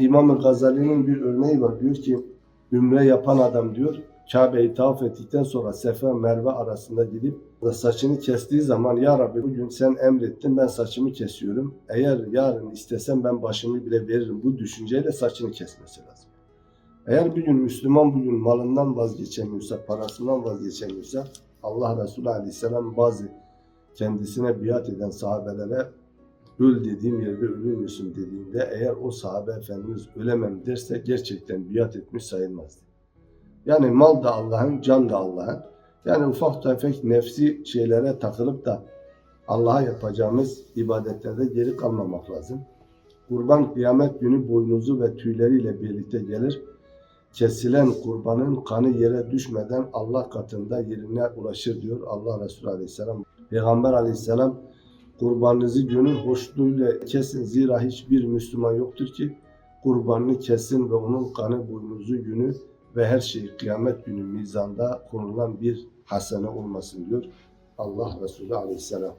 İmam Gazali'nin bir örneği var. Diyor ki ümre yapan adam diyor Kabe'yi tavaf ettikten sonra Sefa Merve arasında gidip saçını kestiği zaman Ya Rabbi bugün sen emrettin ben saçımı kesiyorum. Eğer yarın istesem ben başımı bile veririm. Bu düşünceyle saçını kesmesi lazım. Eğer bir gün Müslüman bugün malından vazgeçemiyorsa, parasından vazgeçemiyorsa Allah Resulü Aleyhisselam bazı kendisine biat eden sahabelere öl dediğim yerde ölür müsün dediğinde eğer o sahabe efendimiz ölemem derse gerçekten biat etmiş sayılmazdı. Yani mal da Allah'ın, can da Allah'ın. Yani ufak tefek nefsi şeylere takılıp da Allah'a yapacağımız ibadetlerde geri kalmamak lazım. Kurban kıyamet günü boynuzu ve tüyleriyle birlikte gelir. Kesilen kurbanın kanı yere düşmeden Allah katında yerine ulaşır diyor Allah Resulü Aleyhisselam. Peygamber Aleyhisselam kurbanınızı gönül hoşluğuyla kesin zira hiçbir Müslüman yoktur ki kurbanını kesin ve onun kanı boynuzu günü ve her şey kıyamet günü mizanda konulan bir hasene olmasın diyor Allah Resulü Aleyhisselam.